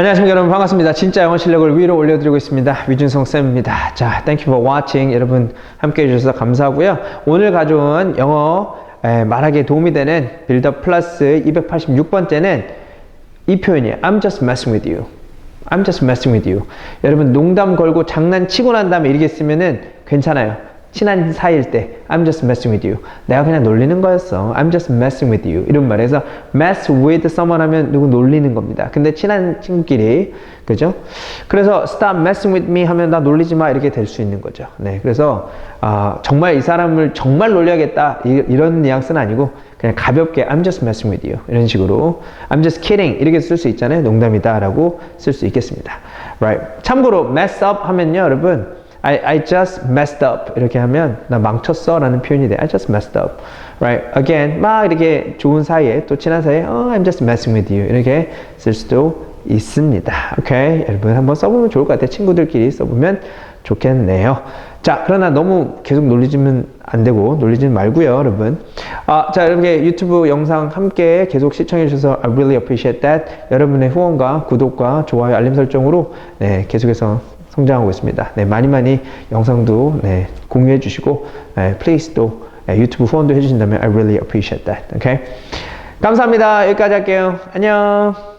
안녕하십니까 여러분 반갑습니다. 진짜 영어 실력을 위로 올려드리고 있습니다. 위준성 쌤입니다. 자, thank you for watching. 여러분 함께 해 주셔서 감사하고요. 오늘 가져온 영어 에, 말하기에 도움이 되는 빌더 플러스 286번째는 이 표현이에요. I'm just messing with you. I'm just messing with you. 여러분 농담 걸고 장난치고 난 다음에 이렇게 쓰면은 괜찮아요. 친한 사이일 때 I'm just messing with you. 내가 그냥 놀리는 거였어. I'm just messing with you. 이런 말에서 mess with someone 하면 누구 놀리는 겁니다. 근데 친한 친구끼리 그죠? 그래서 stop messing with me 하면 나 놀리지 마 이렇게 될 수 있는 거죠. 네, 그래서 아, 정말 이 사람을 정말 놀려야겠다 이, 이런 뉘앙스는 아니고 그냥 가볍게 I'm just messing with you 이런 식으로 I'm just kidding 이렇게 쓸 수 있잖아요. 농담이다라고 쓸 수 있겠습니다. Right. 참고로 mess up 하면요, 여러분. I, I just messed up. 이렇게 하면 나 망쳤어 라는 표현이 돼. I just messed up. Right? Again 막 이렇게 좋은 사이에 또 친한 사이에 oh, I'm just messing with you. 이렇게 쓸 수도 있습니다. 오케이 여러분 한번 써보면 좋을 것 같아요. 친구들끼리 써보면 좋겠네요. 자 그러나 너무 계속 놀리지면 안 되고 놀리지 말고요 여러분. 아, 자 이렇게 유튜브 영상 함께 계속 시청해 주셔서 I really appreciate that. 여러분의 후원과 구독과 좋아요 알림 설정으로 네, 계속해서 성장하고 있습니다. 네, 많이 많이 영상도 네, 공유해 주시고 네, 플레이스 또 네, 유튜브 후원도 해주신다면 I really appreciate that. Okay? 감사합니다. 여기까지 할게요. 안녕.